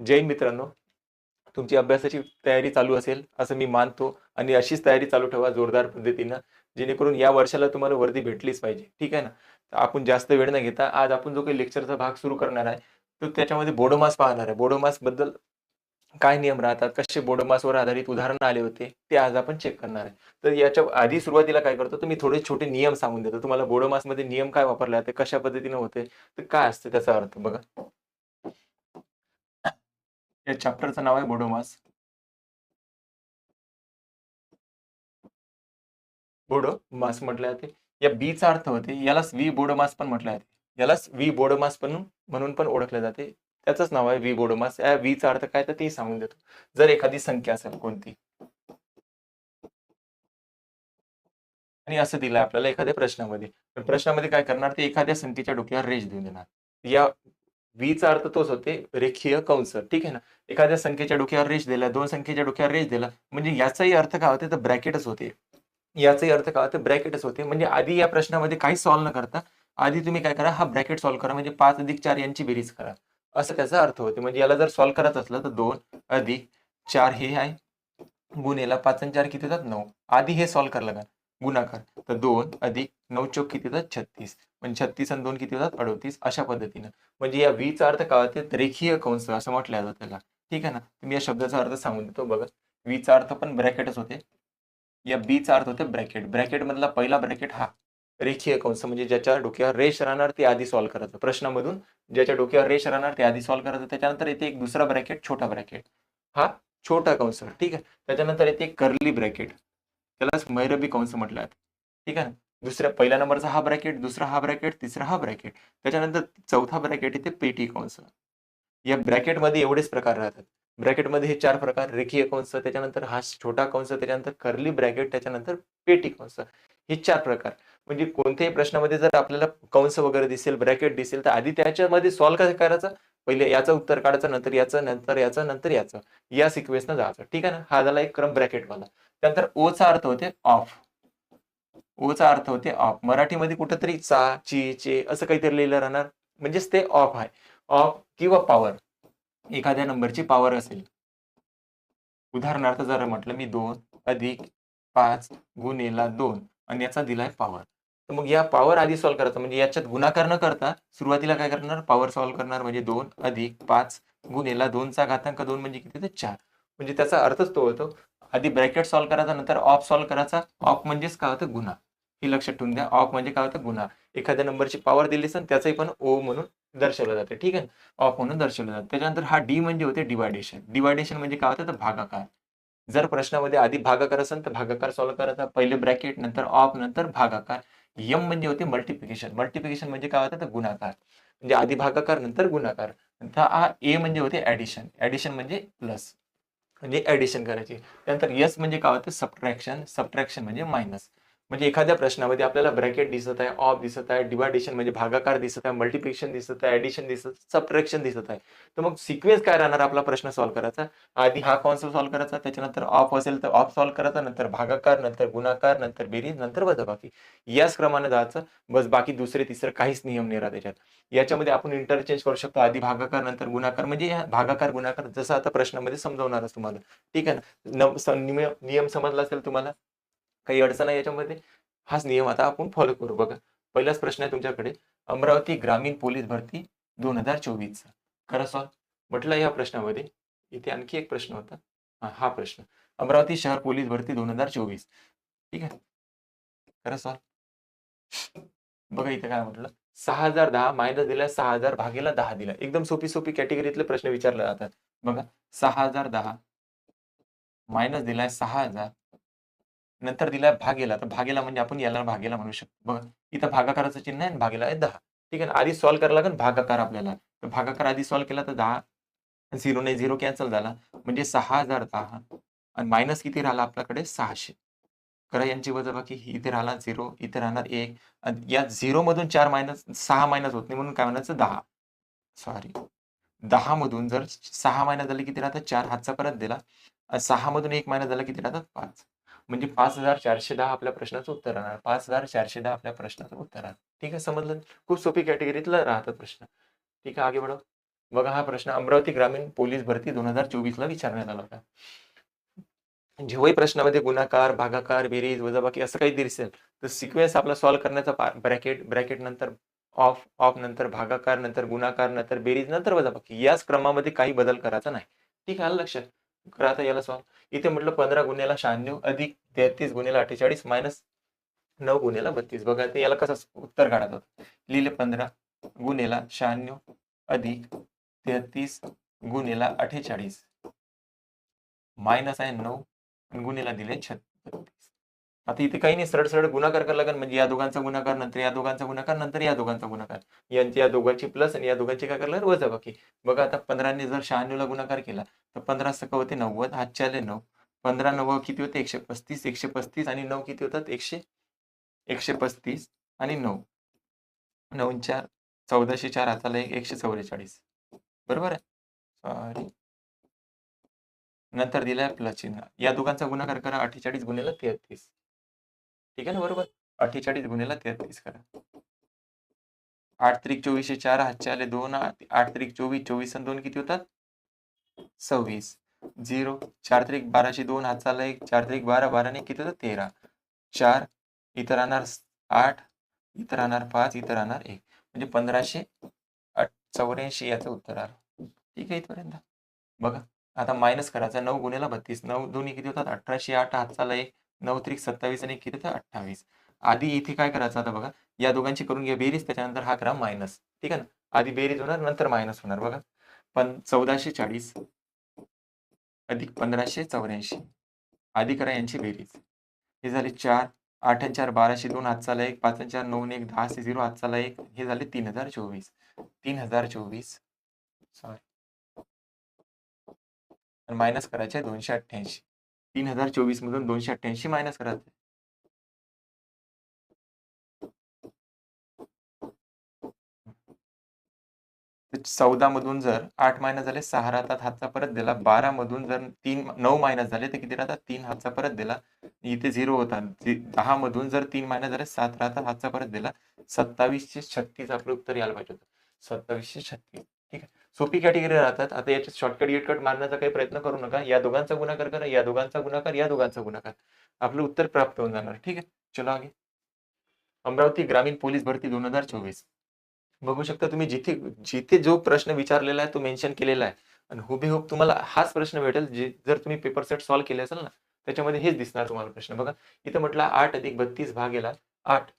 जैन मित्रांनो तुमची अभ्यासाची तयारी चालू असेल असं मी मानतो. आणि अशीच तयारी चालू ठेवा जोरदार पद्धतीनं जेणेकरून या वर्षाला तुम्हाला वर्दी भेटलीच पाहिजे. ठीक आहे ना? तर आपण जास्त वेळ न घेता आज आपण जो काही लेक्चरचा भाग सुरू करणार आहे तो त्याच्यामध्ये बोडोमास पाहणार आहे. बोडोमासबद्दल काय नियम राहतात कसे बोडोमासवर आधारित उदाहरण आले होते ते आज आपण चेक करणार आहे. तर याच्या आधी सुरुवातीला काय करतो तर मी थोडे छोटे नियम सांगून देतो. तुम्हाला बोडोमासमध्ये नियम काय वापरले जाते कशा पद्धतीने होते तर काय असते त्याचा अर्थ बघा. या चॅप्टरचं नाव आहे बोडोमास बोडो मास म्हटले जाते. या बीचा अर्थ होते यालाच वी बोडोमास पण म्हटलं जाते. यालाच वी बोडोमास पण म्हणून पण ओळखले जाते. त्याचंच नाव आहे वी बोडोमास या वीचा अर्थ काय तर ते सांगून देतो. जर एखादी संख्या असेल कोणती. आणि असं दिलं आपल्याला एखाद्या प्रश्नामध्ये. तर प्रश्नामध्ये काय करणार? ते एखाद्या संख्येच्या डोक्यावर रेष देऊन देणार. या वीचा अर्थ तोच होते रेखीय कंस. ठीक आहे ना? एखाद्या संख्येच्या डोक्यावर रेष दिला दोन संख्येच्या डोक्यावर रेष दिला म्हणजे याचाही अर्थ काय होते? तर ब्रॅकेटच होते. याचाही अर्थ काय होते? ब्रॅकेटच होते. म्हणजे आधी या प्रश्नामध्ये काही सॉल्व्ह न करता आधी तुम्ही काय करा हा ब्रॅकेट सॉल्व्ह करा. म्हणजे पाच अधिक चार यांची बेरीज करा. असं त्याचा अर्थ होते. म्हणजे याला जर सॉल्व्ह करत असलं तर दोन अधिक चार हे आहे. गुन्हेला पाच आणि चार किती होतात नऊ. आधी हे सॉल्व्ह करायला लागेल गुणाकार. तर दोन अधिक नऊ चौक किती होतात? छत्तीस. म्हणजे छत्तीस आणि दोन किती होतात? अडोतीस. अशा पद्धतीनं. म्हणजे या वीचा अर्थ काय होते? रेखीय कंस असं म्हटलं जातं त्याला. ठीक आहे ना? तुम्ही या शब्दाचा अर्थ सांगून देतो. बघा. वीचा अर्थ पण ब्रॅकेटच होते. या बीचा अर्थ होते ब्रॅकेट. ब्रॅकेट मधला पहिला ब्रॅकेट हा रेखीय कंस. म्हणजे ज्याच्या डोक्यावर रेष राहणार ते आधी सॉल्व्ह करायचं प्रश्नामधून ज्याच्या डोक्यावर रेष राहणार ते आधी सॉल्व्ह करायचं त्याच्यानंतर येते एक दुसरा ब्रॅकेट छोटा ब्रॅकेट. हा छोटा कंस. ठीक आहे? त्याच्यानंतर येते कर्ली ब्रॅकेट त्यालाच मैरबी कंस म्हटलं जातं. ठीक आहे ना? दुसऱ्या पहिल्या नंबरचा हा ब्रॅकेट दुसरा हा ब्रॅकेट तिसरा हा ब्रॅकेट. त्याच्यानंतर चौथा ब्रॅकेट इथे पेटी कंस. या ब्रॅकेटमध्ये एवढेच प्रकार राहतात. ब्रॅकेटमध्ये हे चार प्रकार रेखीय कंस त्याच्यानंतर हा छोटा कंस त्याच्यानंतर कर्ली ब्रॅकेट त्याच्यानंतर पेटी कंस. हे चार प्रकार. म्हणजे कोणत्याही प्रश्नामध्ये जर आपल्याला कंस वगैरे दिसेल ब्रॅकेट दिसेल तर आधी त्याच्यामध्ये सॉल्व कसं करायचं? पहिले याचं उत्तर काढायचं नंतर याचं नंतर याचं नंतर याचं. या सिक्वेन्सनं जायचं. ठीक आहे ना? हा झाला एक क्रम ब्रॅकेटवाला. त्यानंतर ओचा अर्थ होते ऑफ ओचा अर्थ होते ऑफ मराठीमध्ये कुठंतरी चा ची चे असं काहीतरी लिहिलं राहणार. म्हणजेच ते ऑफ आहे. ऑफ किंवा पॉवर एखाद्या नंबरची पॉवर असेल. उदाहरणार्थ जर म्हटलं मी दोन अधिक पाच गुणेला दोन आणि याचा दिलाय पॉवर तर मग या पॉवर आधी सॉल्व्ह करायचं. म्हणजे याच्यात गुणाकार न करता सुरुवातीला काय करणार? पॉवर सॉल्व्ह करणार म्हणजे दोन अधिक पाच गुणेला दोनचा घातांक दोन म्हणजे किती? तर चार. म्हणजे त्याचा अर्थच तो होतो. आधी ब्रॅकेट सॉल्व्ह करायचा नंतर ऑफ सॉल्व्ह करायचा. ऑफ म्हणजेच काय होतं? गुन्हा. हे लक्षात ठेवून द्या. ऑफ म्हणजे काय होतं? गुन्हा. एखाद्या नंबरची पॉवर दिली असेल त्याचंही पण ओ म्हणून दर्शवलं जाते. ठीक आहे? ऑफ म्हणून दर्शवलं जातं. त्याच्यानंतर हा डी म्हणजे होते डिवायडेशन डिवायडेशन म्हणजे काय होतं? तर भागाकार. जर प्रश्नामध्ये आधी भागाकार असेल तर भागाकार सॉल्व्ह करायचा. पहिले ब्रॅकेट नंतर ऑफ नंतर भागाकार. यम म्हणजे होते मल्टिप्लिकेशन मल्टिप्लिकेशन म्हणजे काय होतं? तर गुणाकार. म्हणजे आधी भागाकार नंतर गुणाकार. नंतर हा ए म्हणजे होते ऍडिशन ऍडिशन म्हणजे प्लस म्हणजे ऍडिशन करायची. त्यानंतर यस म्हणजे काय होतं? सबट्रॅक्शन सबट्रॅक्शन म्हणजे मायनस म्हणजे एखाद्या प्रश्नामध्ये आपल्याला ब्रॅकेट दिसत आहे ऑफ दिसत आहे डिवायडेशन म्हणजे भागाकार दिसत आहे मल्टिप्लिकेशन दिसत आहे ऍडिशन दिसत सबट्रॅक्शन दिसत आहे. तर मग सिक्वेन्स काय राहणार आपला प्रश्न सॉल्व्ह करायचा? आधी हा कॉन्सेप्ट सॉल्व्ह करायचा त्याच्यानंतर ऑफ असेल तर ऑफ सॉल्व्ह करायचा नंतर भागाकार नंतर गुणाकार नंतर बेरीज नंतर वजाबाकी. याच क्रमाने जायचं बस बाकी दुसरे तिसरे काहीच नियम नाही राहत त्याच्यात याच्यामध्ये आपण इंटरचेंज करू शकतो आधी भागाकार नंतर गुणाकार. म्हणजे या भागाकार गुणाकार जसं आता प्रश्नामध्ये समजवणारच तुम्हाला. ठीक आहे ना? नियम समजला असेल तुम्हाला? काही अडचण आहे याच्यामध्ये? हाच नियम आता आपण फॉलो करू. बघा पहिलाच प्रश्न आहे तुमच्याकडे. अमरावती ग्रामीण पोलीस भरती दोन हजार चोवीस खरं सॉल्व म्हटलं या प्रश्नामध्ये. इथे आणखी एक प्रश्न होता. हा हा प्रश्न. अमरावती शहर पोलीस भरती दोन हजार चोवीस. ठीक आहे? खरं सॉल्व बघा इथे काय म्हटलं. सहा हजार दहा मायनस दिला सहा हजार भागेला दहा दिला. एकदम सोपी सोपी कॅटेगरीतले प्रश्न विचारले जातात. बघा सहा हजार दहा मायनस दिलाय सहा हजार. नंतर दिलाय भागेला. तर भागेला म्हणजे आपण याला भागेला म्हणू शकतो. बघा इथं भागाकाराचं चिन्ह आहे भागेला आहे दहा. ठीक आहे आधी सॉल्व्ह करायला लागेल भागाकार आपल्याला. तर भागाकार आधी सॉल्व्ह केला तर दहा. झिरो नाही झिरो कॅन्सल झाला. म्हणजे सहा हजार दहा. आणि मायनस किती राहिला आपल्याकडे? सहाशे. करा यांची वजाबाकी. इथे राहिला झिरो इथे राहणार एक. या झिरो मधून चार मायनस सहा मायनस होत नाही म्हणून काय म्हणायचं? दहा. सॉरी दहा मधून जर सहा मायनस झाले किती राहतात? चार. हातचा परत दिला. सहा मधून एक मायनस झाला किती राहतात? पाच. म्हणजे पाच हजार चारशे दहा आपल्या प्रश्नाचं उत्तर राहणार. पाच हजार चारशे दहा आपल्या प्रश्नाचं उत्तर राहणार. ठीक आहे समजलं? खूप सोपी कॅटेगरीतला राहतात प्रश्न. ठीक आहे आगे बढो बघा हा प्रश्न अमरावती ग्रामीण पोलीस भरती दोन हजार चोवीस ला विचारण्यात आला होता. जेव्हाही प्रश्नामध्ये गुणाकार भागाकार बेरीज वजाबाकी असं काही दिसेल तर सिक्वेन्स आपला सॉल्व्ह करण्याचा ब्रॅकेट ब्रॅकेट नंतर ऑफ ऑफ नंतर भागाकार नंतर गुणाकार नंतर बेरीज नंतर वजाबाकी. याच क्रमामध्ये काही बदल करायचा नाही. ठीक आहे लक्षात? करा आता याला सॉल्व इथे म्हटलं पंधरा गुन्ह्याला शहाण्णव अधिक तेहतीस गुन्ह्याला अठ्ठेचाळीस मायनस नऊ गुन्ह्याला बत्तीस. बघा ते याला कसं उत्तर काढत होतं? लिहिले पंधरा गुन्ह्याला शहाण्णव अधिक तेहतीस गुन्ह्याला अठ्ठेचाळीस. मायनस आहे नऊ आणि गुन्ह्याला दिले छत्तीस. आता इथे काही नाही सरळ सरळ गुणाकार करायला लागेल. म्हणजे या दोघांचा गुणाकार नंतर या दोघांचा गुणाकार नंतर या दोघांचा गुणाकार. यांची या दोघांची प्लस आणि या दोघांची काय करणार वजा बाकी बघा आता पंधराने जर शहाण्णवला गुणाकार केला तर पंधरा सक होते नव्वद हातचे नऊ. पंधरा नव्वद किती होते? एकशे पस्तीस. एकशे पस्तीस आणि नऊ किती होतात? एकशे एकशे पस्तीस आणि नऊ. नऊ चार चौदाशे चार हाताला एक एकशे चौवेचाळीस बरोबर आहे? सॉरी नंतर दिलाय प्लस चिन्ह. या दोघांचा गुणाकार करा अठ्ठेचाळीस गुन्हेला तेहतीस. ठीक आहे ना बरोबर. अठ्ठेचाळीस गुन्हेला तेहतीस करा. आठ त्रिक चोवीसशे चार हातचे आले दोन आठ त्रिक चोवीस चोवीस आणि दोन किती होतात? सव्वीस. झिरो. चार त्रिक बाराशे दोन हात चालला एक. चार त्रिक बारा बाराने किती होतात? तेरा. चार इथं राहणार आठ इथं राहणार पाच इथं राहणार एक. म्हणजे पंधराशे चौऱ्याऐंशी याचं उत्तर आलं. ठीक आहे इथपर्यंत. बघा. आता मायनस करायचा नऊ गुन्ह्याला बत्तीस. नऊ दोन्ही किती होतात? अठराशे आठ हात चालला एक. नऊ त्रिक सत्तावीस आणि एक किती तर अठ्ठावीस. आधी इथे काय करायचं आता बघा या दोघांची करून घ्या बेरीज त्याच्यानंतर हा करा मायनस ठीक आहे ना? आधी बेरीज होणार नंतर मायनस होणार बघा. पण चौदाशे चाळीस अधिक पंधराशे चौऱ्याऐंशी. आधी करा यांची बेरीज. हे झाले चार आठ आणि चार बाराशे दोन हातचाला एक पाच आणि चार नऊ एक दहा से झिरो हातचाला एक हे झाले तीन हजार चोवीस. तीन हजार चोवीस. सॉरी मायनस करायचे दोनशे अठ्ठ्याऐंशी. तीन हजार चोवीस मधून दोनशे अठ्ठ्याऐंशी मायनस करायचं. चौदा मधून जर आठ मायनस झाले सहा राहतात हातचा परत दिला. बारा मधून जर तीन नऊ मायनस झाले तर किती राहतात? तीन हातचा परत दिला. इथे झिरो होता. दहा मधून जर तीन मायनस झाले सात राहतात हातचा परत दिला. सत्तावीसशे छत्तीस आपलं उत्तर यायला पाहिजे होतं. सत्तावीसशे छत्तीस. ठीक आहे. सोपी कॅटेगरी राहतात. आता याच्यात शॉर्टकट गिटकट मारण्याचा काही प्रयत्न करू नका. या दोघांचा गुणाकार करा या दोघांचा गुणाकार या दोघांचा गुणाकार. आपलं उत्तर प्राप्त होऊन जाणार. ठीक आहे? चलो आगे. अमरावती ग्रामीण पोलीस भरती दोन हजार चोवीस. बघू शकता तुम्ही जिथे जिथे जो प्रश्न विचारलेला आहे तो मेन्शन केलेला आहे. आणि हुबेहूब तुम्हाला हाच प्रश्न भेटेल जे जर तुम्ही पेपर सेट सॉल्व्ह केले असेल ना त्याच्यामध्ये हेच दिसणार तुम्हाला प्रश्न. बघा इथं म्हटलं आठ अधिक बत्तीस भागेला आठ.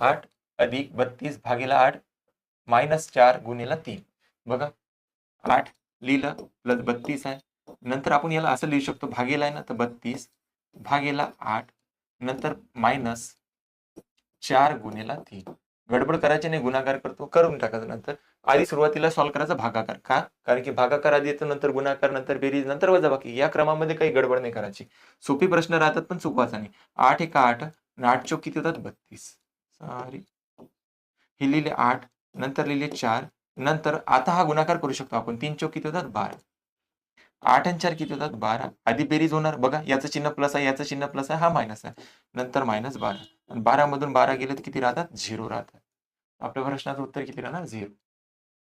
आठ अधिक बत्तीस भागेला आठ मायनस चार गुणेला तीन. बघा आठ लिहिलं प्लस बत्तीस आहे. नंतर आपण याला असं लिहू शकतो भागेला आहे ना तर बत्तीस भागेला आठ नंतर मायनस चार गुन्हेला तीन. गडबड करायची नाही गुणाकार करतो करून टाकायचं नंतर आधी सुरुवातीला सॉल्व्ह करायचा भागाकार. का? कारण की भागाकार आधी येतो नंतर गुणाकार नंतर बेरीज नंतर वजाबाकी. या क्रमामध्ये काही गडबड नाही करायची. सोपी प्रश्न राहतात पण चुकवाचा नाही. आठ एका आठ आठ चौक किती होतात? बत्तीस. सॉरी हे लिहिले आठ नंतर लिहिले चार नंतर आता हा गुणाकार करू शकतो आपण. तीन चौक किती होतात बारा. आठ आणि चार किती होतात? बारा. आधी बेरीज होणार. बघा याचं चिन्ह प्लस आहे याचं चिन्ह प्लस आहे हा मायनस आहे. नंतर मायनस बारा. आणि बारा मधून बारा गेले तर किती राहतात? झिरो राहतात. आपल्या प्रश्नाचं उत्तर किती राहणार? झिरो.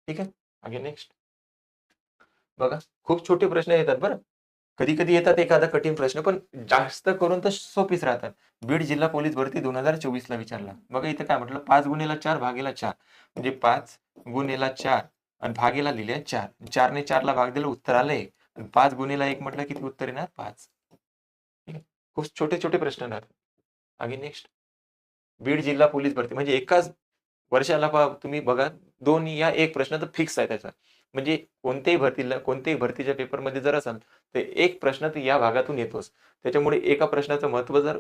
ठीक आहे? आगे नेक्स्ट बघा खूप छोटे प्रश्न येतात बरं. कधी कधी येतात एखादा कठीण प्रश्न पण जास्त करून तर सोपीच राहतात. बीड जिल्हा पोलीस भरती दोन हजार चोवीस ला विचारला. बघा इथं काय म्हटलं पाच गुन्हेला चार भागेला चार. म्हणजे पाच गुन्हेला चार आणि भागेला लिहिले चार. चारने चारला भाग दिला उत्तर आलंय. आणि पाच गुन्हेला एक म्हटलं किती उत्तर येणार? पाच. खूप छोटे छोटे प्रश्न राहतात आगे नेक्स्ट बीड जिल्हा पोलीस भरती. म्हणजे एकाच वर्षाला तुम्ही बघा दोन या एक प्रश्न तर फिक्स आहे त्याचा. म्हणजे कोणत्याही भरतीला कोणत्याही भरतीच्या पेपरमध्ये जर असाल तर एक प्रश्न तर या भागातून येतोच. त्याच्यामुळे एका प्रश्नाचं महत्त्व जर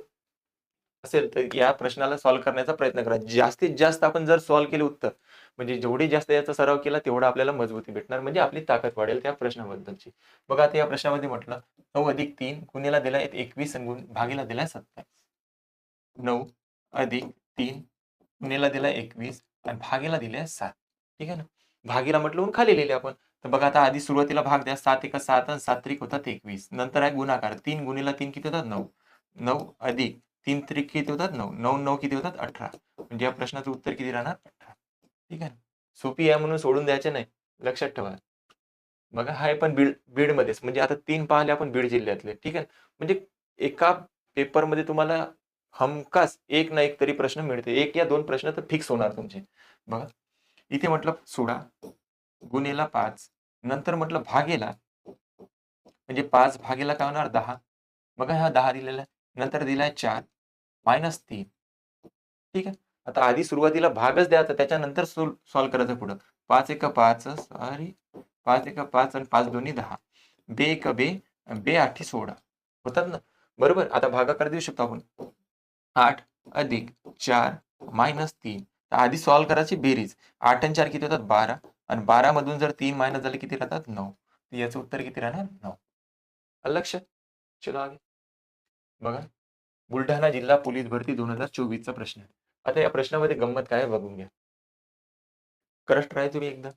असेल तर या प्रश्नाला सॉल्व्ह करण्याचा प्रयत्न करा. जास्तीत जास्त आपण जर सॉल्व्ह केले उत्तर म्हणजे जेवढी जास्त याचा सराव केला तेवढा आपल्याला मजबूती भेटणार. म्हणजे आपली ताकद वाढेल त्या प्रश्नाबद्दलची. बघा आता या प्रश्नामध्ये म्हटलं नऊ अधिक तीन गुन्हेला दिला एकवीस गुण भागीला दिलाय सत्तावीस. नऊ अधिक तीन गुन्हेला दिला एकवीस आणि भागीला दिले सात. ठीक आहे ना? भागीला म्हटलं खाली लिहिले आपण. तर बघा आता आधी सुरुवातीला भाग द्या सात एका सात आणि सात त्रिक होतात एकवीस. नंतर आहे गुणाकार. तीन गुन्हेला तीन किती होतात? नऊ. नऊ अधिक तीन त्रिक किती होतात? नऊ. नऊ नऊ किती होतात? अठरा. म्हणजे या प्रश्नाचं उत्तर किती राहणार? अठरा. ठीक आहे सोपी आहे म्हणून सोडून द्यायचे नाही. लक्षात ठेवा. बघा हा पण बीड बीडमध्येच. म्हणजे आता तीन पाहिले आपण बीड जिल्ह्यातले. ठीक आहे म्हणजे एका पेपरमध्ये तुम्हाला हमखास एक ना एक तरी प्रश्न मिळते. एक या दोन प्रश्न तर फिक्स होणार तुमचे. बघा. इथे म्हटलं सोळा गुन्हेला पाच. नंतर म्हटलं भागेला. म्हणजे पाच भागेला काय होणार? दहा. बघा हा दहा दिलेला नंतर दिलाय चार. मायनस तीन. ठीक आहे? आता आधी सुरुवातीला भागच द्यायचा त्याच्यानंतर सॉल्व्ह करायचं पुढं. पाच एक पाच सॉरी. पाच एक पाच आणि पाच दोन्ही दहा. बे एक बे बे आठी सोळा होतात ना? बरोबर? आता भागाकार देऊ शकतो आपण. आठ अधिक चार मायनस तीन. आधी सॉल्व्ह करायची बेरीज. आठ आणि चार किती होतात? बारा. आणि बारा मधून जर तीन मायनस झाले किती राहतात? नऊ. तर याचं उत्तर किती राहणार? नऊ. लक्ष? लक्षात चलो आगे. बघा. बुलढाणा जिल्हा पोलीस भरती दोन हजार चोवीसचा प्रश्न आहे. आता या प्रश्नामध्ये गंमत काय बघून घ्या. करस्ट राहाय तुम्ही एकदा.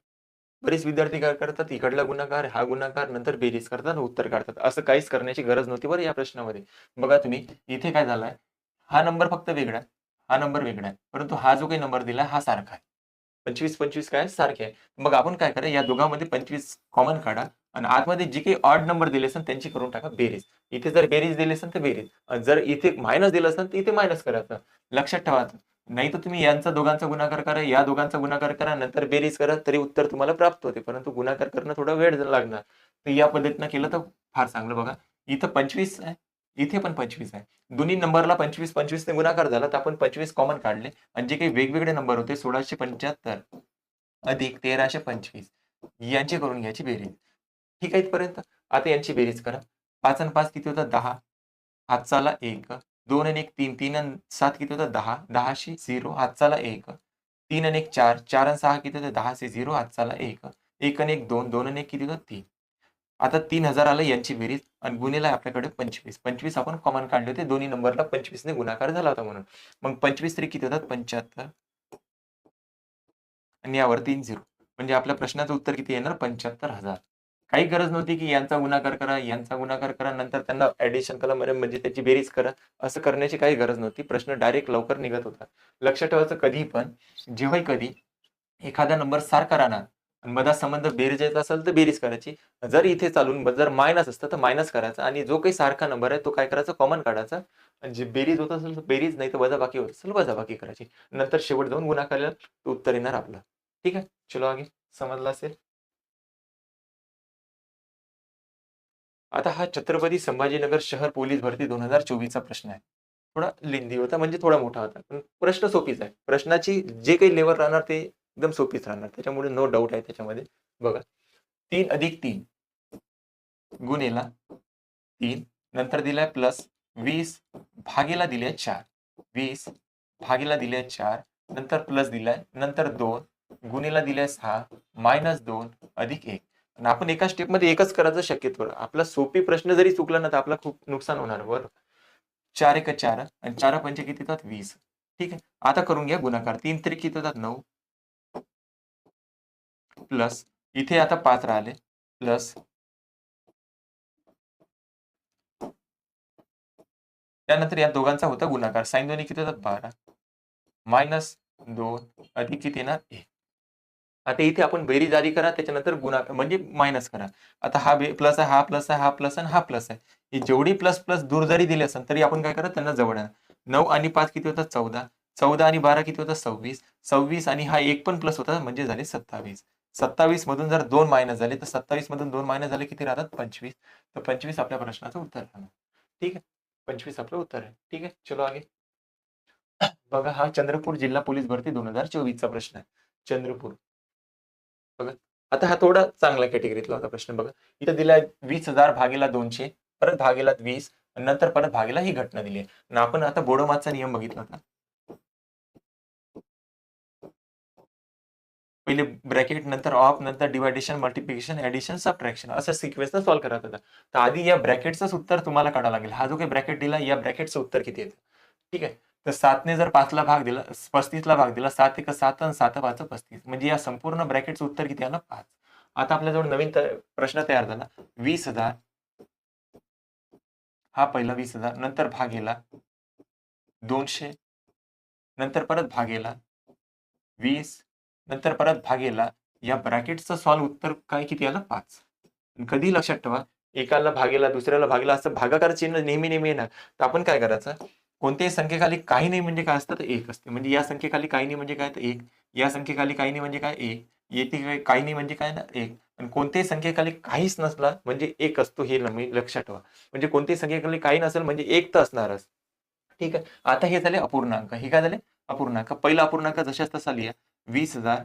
बरेच विद्यार्थी काय करतात? इकडला गुन्हाकार हा गुन्हाकार नंतर बेरीज करतात आणि उत्तर काढतात. असं काहीच करण्याची गरज नव्हती बरं या प्रश्नामध्ये. बघा तुम्ही इथे काय झालाय? हा नंबर फक्त वेगळा आहे. हा नंबर वेगळा आहे. परंतु हा जो काही नंबर दिला हा सारखा आहे. पंचवीस पंचवीस काय? सारखे आहे. मग आपण काय करा या दोघांमध्ये पंचवीस कॉमन काढा आणि आतमध्ये जे काही ऑड नंबर दिले असेल त्यांची करून टाका बेरीज. इथे जर बेरीज दिले असेल तर बेरीज. जर इथे मायनस दिलं असेल तर इथे मायनस करायचं लक्षात ठेवायचं नाही तर तुम्ही यांचा दोघांचा गुणाकार करा या दोघांचा गुणाकार करा नंतर बेरीज करा तरी उत्तर तुम्हाला प्राप्त होते. परंतु गुणाकार करणं थोडा वेळ लागणार. तर या पद्धतीनं केलं तर फार चांगलं बघा. इथं पंचवीस आहे. इथे पण पंचवीस आहे. दोन्ही नंबरला पंचवीस पंचवीसने गुणाकार झाला तर आपण पंचवीस कॉमन काढले. आणि जे काही वेगवेगळे नंबर होते सोळाशे पंच्याहत्तर अधिक तेराशे पंचवीस यांची करून घ्यायची बेरीज. ठीक आहे इथपर्यंत? आता यांची बेरीज करा. पाच आणि पाच किती होता दहा. हातचाला एक. दोन आणि एक तीन. तीन आणि सात किती होतं दहा. दहाशे झिरो हातचाला एक. तीन आणि एक चार. चार आणि सहा किती होतं? दहाशे झिरो हातचाला एक. एक आणि एक दोन. दोन आणि एक किती होता तीन. आता तीन हजार आलं यांची बेरीज आणि गुन्हेला आपल्याकडे पंचवीस. पंचवीस आपण कॉमन काढले होते दोन्ही नंबरला पंचवीसने गुणाकार झाला होता म्हणून. मग पंचवीस तरी किती होतात? पंच्याहत्तर. आणि यावर तीन झिरो म्हणजे आपल्या प्रश्नाचं उत्तर किती येणार? पंच्याहत्तर हजार. काही गरज नव्हती की यांचा गुणाकार करा यांचा गुणाकार करा नंतर त्यांना ऍडिशन करा म्हणजे त्याची बेरीज करा. असं करण्याची काही गरज नव्हती. प्रश्न डायरेक्ट लवकर निघत होता. लक्षात ठेवायचं कधी पण जेव्हाही कधी एखादा नंबर सारखा राहणार आणि मधात संबंध बेरीज येत असेल तर बेरीज करायची. जर इथे चालून जर मायनस असतं तर मायनस करायचं आणि जो काही सारखा नंबर आहे तो काय करायचा? कॉमन काढायचा. आणि जे बेरीज होत असेल तर बेरीज नाही तर वजाबाकी होत असेल वजाबाकी करायची. नंतर शेवट जाऊन गुणाकार उत्तर येणार आपलं. ठीक आहे? चलो आगे. समजला असेल? आता हा छत्रपती संभाजीनगर शहर पोलीस भरती दोन हजार चोवीसचा प्रश्न आहे. थोडा लिंदी होता म्हणजे थोडा मोठा होता. पण प्रश्न सोपीच आहे. प्रश्नाची जे काही लेवल राहणार ते एकदम सोपीच राहणार त्याच्यामुळे नो डाऊट आहे त्याच्यामध्ये. बघा तीन अधिक तीन गुन्हेला तीन नंतर दिलाय प्लस वीस भागेला दिले चार. वीस भागेला दिले चार नंतर प्लस दिलाय नंतर दोन गुन्हेला दिलाय सहा मायनस दोन अधिक एक. आणि आपण एका स्टेपमध्ये एकच करायचं शक्यतो. आपला सोपी प्रश्न जरी चुकला ना तर आपला खूप नुकसान होणार बरं. चार एक चार आणि चार पंच किती होतात वीस. ठीक आहे? आता करून घ्या गुणाकार. तीन तरी किती होतात नऊ. प्लस इथे आता पाच राहिले. प्लस त्यानंतर या दोघांचा होता गुणाकार. साईन दोन्ही किती होतात? बारा. मायनस दोन अधिक किती येणार? एक. आता इथे आपण बेरी जारी करा त्याच्यानंतर गुणाकार म्हणजे मायनस करा. आता हा प्लस आहे हा प्लस आहे हा प्लस आहे हा प्लस आहे. ही जेवढी प्लस प्लस दूर जरी दिली असेल तरी आपण काय करा त्यांना जवळ आणा. नऊ आणि पाच किती होतात? चौदा. चौदा आणि बारा किती होतात? सव्वीस. सव्वीस आणि हा एक पण प्लस होता म्हणजे झाले सत्तावीस. सत्तावीस मधून जर दोन मायनस झाले तर सत्तावीस मधून दोन मायनस झाले किती राहतात? पंचवीस. तर पंचवीस आपल्या प्रश्नाचं उत्तर राहणार. ठीक आहे? पंचवीस आपलं उत्तर आहे. ठीक आहे? चलो आगे. बघा हा चंद्रपूर जिल्हा पोलीस भरती दोन हजार चोवीसचा प्रश्न आहे. चंद्रपूर. बघा. आता हा थोडा चांगला कॅटेगरीतला होता प्रश्न बघा. इथं दिलाय वीस हजार भागेला दोनशे परत भागेला वीस नंतर परत भागेला ही घटना दिली आहे. आपण आता बोडोमाचा नियम बघितला होता. पहिले ब्रॅकेट नंतर ऑफ नंतर डिवायडेशन मल्टिप्लिकेशन ऍडिशन सबट्रॅक्शन असं सिक्वेन्सनं सॉल्व्ह करत होता. तर आधी या ब्रॅकेटचंच उत्तर तुम्हाला काढावं लागेल. हा जो काही ब्रॅकेट दिला या ब्रॅकेटचं उत्तर किती येतं? ठीक आहे? तर सातने जर पाचला भाग दिला पस्तीसला भाग दिला सात एक सात आणि सात पाच पस्तीस. म्हणजे या संपूर्ण ब्रॅकेटचं उत्तर किती आलं? पाच. आता आपल्याजवळ नवीन प्रश्न तयार झाला. वीस हजार. हा पहिला वीस हजार. नंतर भागेला दोनशे. नंतर परत भागेला वीस. नंतर परत भागेला या ब्रॅकेटचं सॉल्व उत्तर काय किती आलं? पाच. कधी लक्षात ठेवा एकाला भागेला दुसऱ्याला भागेला असं भागाकार चिन्ह नेहमी नेहमी येणार. तर आपण काय करायचं? कोणत्याही संख्येखाली काही नाही म्हणजे काय असतं? तर एक असते. म्हणजे या संख्येखाली काही नाही म्हणजे काय? तर एक. या संख्येखाली काही नाही म्हणजे काय? एक. येते काय- काही नाही म्हणजे काय? ना एक. आणि कोणत्याही संख्येखाली काहीच नसला म्हणजे एक असतो हे लक्षात ठेवा. म्हणजे कोणत्याही संख्येखाली काही नसेल म्हणजे एक तर असणारच. ठीक आहे? आता हे झाले अपूर्णांक. हे काय झाले? अपूर्णांक. पहिला अपूर्णांक जशाच तसा लिहा. वीस हजार.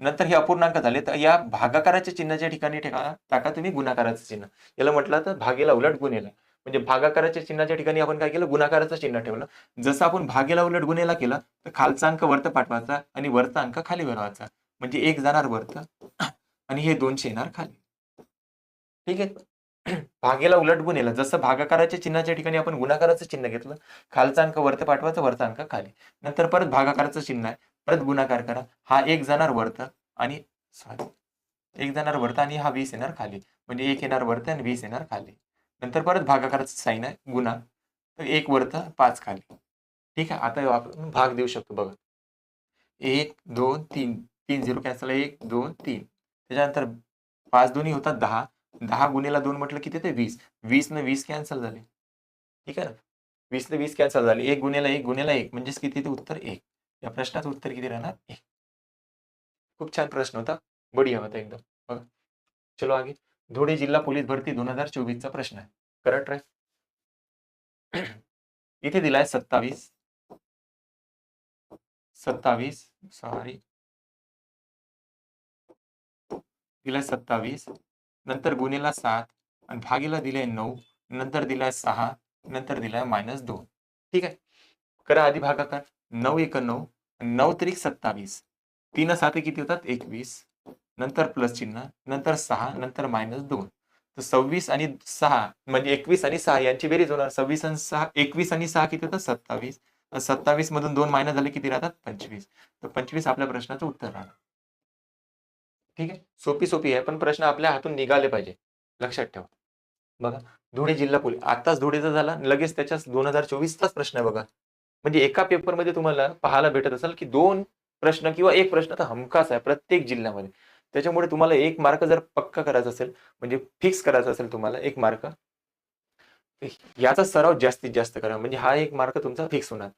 नंतर हे अपूर्णांक झाले. तर या भागाकाराच्या चिन्हाच्या ठिकाणी ठेका टाका तुम्ही गुणाकाराचं चिन्ह. याला म्हटलं तर भागेला उलट गुन्हेला म्हणजे भागाकाराच्या चिन्हाच्या ठिकाणी आपण काय केलं? गुणाकाराचं चिन्ह ठेवलं. जसं आपण भागेला उलट गुन्हेला केलं तर खालचा अंक वरत पाठवायचा आणि वरचा अंक खाली भरवायचा. म्हणजे एक जाणार वरत आणि हे दोनशे येणार खाली. ठीक आहे? भागेला उलट गुन्हेला जसं भागाकाराच्या चिन्हाच्या ठिकाणी आपण गुणाकाराचं चिन्ह घेतलं खालचा अंक वरत पाठवायचा वरचा अंक खाली. नंतर परत भागाकाराचं चिन्ह आहे. परत गुणाकार करा. हा एक जाणार वरत आणि सॉरी एक जाणार वरत आणि हा वीस येणार खाली. म्हणजे एक येणार वरत आणि वीस येणार खाली. नंतर परत भागाकाराचं साईन आहे गुणा. तर एक वरत पाच खाली. ठीक आहे आता आपण भाग देऊ शकतो बघा. एक दोन तीन. तीन झिरो कॅन्सल एक दोन तीन. त्याच्यानंतर पाच दोन्ही होतात दहा. दहा गुन्हेला दोन म्हटलं किती ते वीस. वीस न वीस कॅन्सल झाले. ठीक आहे ना? वीस न वीस कॅन्सल झाले. एक गुन्हेला एक गुन्हेला एक. म्हणजेच किती? ते उत्तर एक. या प्रश्नाचं उत्तर किती राहणार? एक. खूप छान प्रश्न होता. बढिया होता एकदम. बघा. चलो आगे. धुळे जिल्हा पोलीस भरती दोन हजार चोवीसचा प्रश्न आहे. करंट आहे इथे दिलाय सत्तावीस. सत्तावीस. सॉरी दिलाय सत्तावीस. नंतर गुन्हेला सात. आणि भागीला दिलाय नऊ. नंतर दिलाय सहा. नंतर दिलाय मायनस दोन. ठीक आहे? करा आधी भागाकार. नऊ एक नऊ नऊ तरी सत्तावीस. तीन सात किती होतात? एकवीस. नंतर प्लस चिन्ह नंतर सहा नंतर मायनस दोन. तर सव्वीस आणि सहा म्हणजे एकवीस आणि सहा यांची बेरीज होणार. सव्वीस आणि सहा एकवीस आणि सहा किती होतात? सत्तावीस. सत्तावीस मधून दोन मायनस झाले किती राहतात? पंचवीस. तर पंचवीस आपल्या प्रश्नाचं उत्तर राहणार. ठीक आहे? सोपी सोपी आहे पण प्रश्न आपल्या हातून निघाले पाहिजे. लक्षात ठेवा. बघा धुळे जिल्हा पोलीस आताच धुळेचा झाला लगेच त्याच्याच दोन हजार चोवीसचाच प्रश्न आहे बघा. म्हणजे एका पेपरमध्ये तुम्हाला पाहायला भेटत असेल की दोन प्रश्न किंवा एक प्रश्न तर हमखास आहे प्रत्येक जिल्ह्यामध्ये. त्याच्यामुळे तुम्हाला एक मार्क जर पक्का करायचा असेल म्हणजे फिक्स करायचा असेल तुम्हाला एक मार्क याचा सराव जास्तीत जास्त करा. म्हणजे हा एक मार्क तुमचा फिक्स होणार.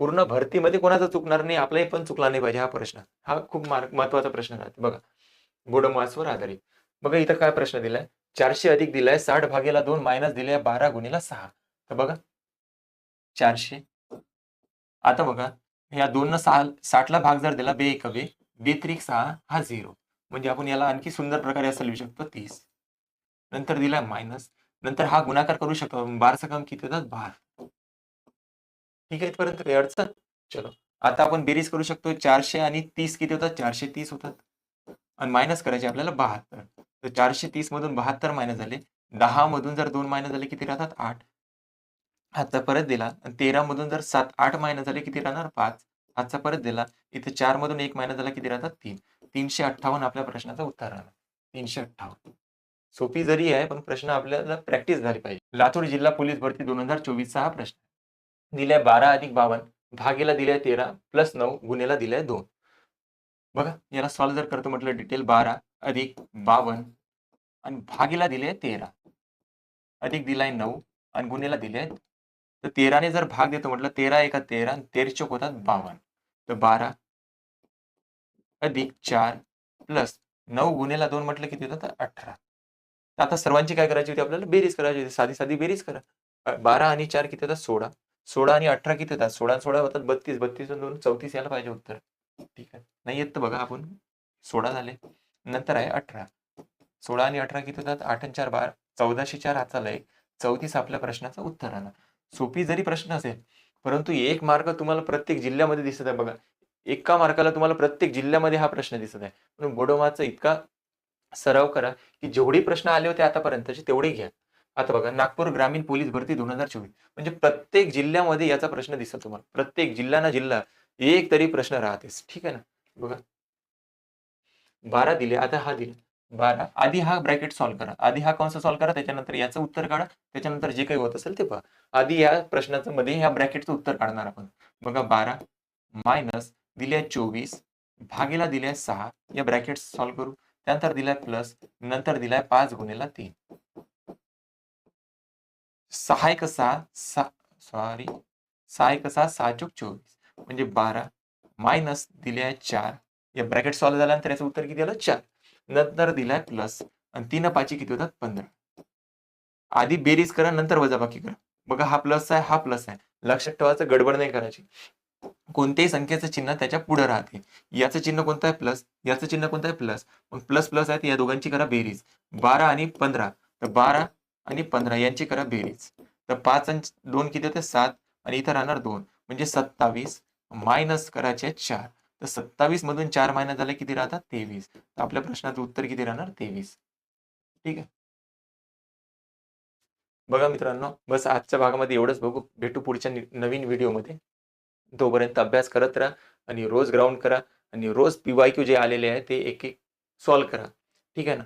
पूर्ण भरतीमध्ये कोणाचा चुकणार नाही आपलाही पण चुकला नाही पाहिजे हा प्रश्न. हा खूप मार्क महत्त्वाचा प्रश्न राहते. बघा बोडोमासवर आधारित. बघा इथं काय प्रश्न दिलाय? चारशे अधिक दिलाय साठ भागेला दोन मायनस दिलाय बारा गुणीला सहा. तर बघा चारशे आता बघा या दोन सहा साठला भाग जर दिला बे एक बे बे त्रिक सहा हा झिरो. म्हणजे आपण याला आणखी सुंदर प्रकारे असं लिहू शकतो तीस. नंतर दिला मायनस. नंतर हा गुणाकार करू शकतो बारचा कम किती होतात? बार. ठीक आहे इथपर्यंत काही अडचण? चलो. आता आपण बेरीज करू शकतो चारशे आणि तीस किती होतात? चारशे तीस होतात. आणि मायनस करायचे आपल्याला बहात्तर. तर चारशे तीस मधून बहात्तर मायनस झाले. दहा मधून जर दोन मायनस झाले किती राहतात? आठ. हातचा परत दिला. आणि तेरा मधून जर सात आठ महिना झाले किती राहणार? पाच. हातचा परत दिला. इथे चार मधून एक महिना झाला किती राहतात? तीन. तीनशे अठ्ठावन्न आपल्या प्रश्नाचं उत्तर राहणार. तीनशे अठ्ठावन्न. सोपी जरी आहे पण प्रश्न आपल्याला प्रॅक्टिस झाली पाहिजे. लातूर जिल्हा पोलीस भरती दोन हजार चोवीसचा हा प्रश्न दिलाय बारा अधिक बावन्न भागेला दिलाय तेरा प्लस नऊ गुन्हेला दिलाय दोन. बघा याला सॉल्व्ह जर करतो म्हटलं डिटेल बारा अधिक बावन्न आणि भागेला दिले तेरा. अधिक दिलाय नऊ आणि गुन्हेला दिले तर तेराने जर भाग देतो म्हटलं तेरा एका तेरा आणि तेरचोक होतात बावन्न तर बारा अधिक चार प्लस नऊ गुन्हेला दोन म्हटलं किती होतात अठरा. तर आता सर्वांची काय करायची होती आपल्याला? बेरीज करायची होती. साधी साधी बेरीज करा. बारा आणि चार किती होतात? सोळा. सोळा आणि अठरा किती होतात? सोळा सोळा होतात बत्तीस. बत्तीस दोन चौतीस यायला पाहिजे उत्तर. ठीक आहे. नाही येत तर बघा आपण. सोळा झाले. नंतर आहे अठरा. सोळा आणि अठरा किती होतात? आठ आणि चार बारा. चौदाशे चार हातचा एक चौतीस आपल्या प्रश्नाचं उत्तर आला सोपी जरी प्रश्न असेल परंतु एक मार्ग तुम्हाला प्रत्येक जिल्ह्यामध्ये दिसत आहे बघा. एका मार्काला तुम्हाला प्रत्येक जिल्ह्यामध्ये हा प्रश्न दिसत आहे. म्हणून बोडोमाचा इतका सराव करा की जेवढे प्रश्न आले होते आतापर्यंतचे तेवढे घ्या. आता बघा नागपूर ग्रामीण पोलीस भरती दोन हजार चोवीस. म्हणजे प्रत्येक जिल्ह्यामध्ये याचा प्रश्न दिसत तुम्हाला. प्रत्येक जिल्हा ना जिल्हा एक तरी प्रश्न राहतेच. ठीक आहे ना? बघा. बारा दिले आता हा दिला. बारा. आधी हा ब्रॅकेट सॉल्व्ह करा. आधी हा कंस सॉल्व्ह करा त्याच्यानंतर याचं उत्तर काढा त्याच्यानंतर जे काही होत असेल ते पहा. आधी या प्रश्नाचं मध्ये ह्या ब्रॅकेटचं उत्तर काढणार आपण. बघा बारा मायनस दिले चोवीस भागेला दिल्या सहा या ब्रॅकेट सॉल्व्ह करू. त्यानंतर दिलाय प्लस नंतर दिलाय पाच गुणेला तीन. सहा एक सहा सा सॉरी सहा एक सहा सहा चोक चोवीस. म्हणजे बारा मायनस दिल्या चार. या ब्रॅकेट सॉल्व्ह झाल्यानंतर याचं उत्तर किती आलं? चार. नंतर दिलाय प्लस आणि तीन पाची किती होतात? पंधरा. आधी बेरीज करा नंतर वजाबाकी करा. बघा हा प्लस आहे हा प्लस आहे. लक्षात ठेवायचं गडबड नाही करायची. कोणत्याही संख्येचं चिन्ह त्याच्या पुढे राहते. याचं चिन्ह कोणतं आहे? प्लस याचं चिन्ह कोणतं आहे? प्लस मग प्लस प्लस आहे तर या दोघांची करा बेरीज. बारा आणि पंधरा. तर बारा आणि पंधरा यांची करा बेरीज. तर पाच आणि दोन किती होते? सात. आणि इथं राहणार दोन. म्हणजे सत्तावीस. मायनस करायचे चार. तर सत्तावीस मधून चार महिन्यात झाले किती राहतात? तेवीस. तर आपल्या प्रश्नाचं उत्तर किती राहणार? तेवीस. ठीक आहे? बघा मित्रांनो बस आजच्या भागामध्ये एवढंच बघू. भेटू पुढच्या नवीन व्हिडिओमध्ये. तोपर्यंत अभ्यास करत राहा आणि रोज ग्राउंड करा आणि रोज पी वाय क्यू जे आलेले आहे ते एक एक सॉल्व करा. ठीक आहे ना?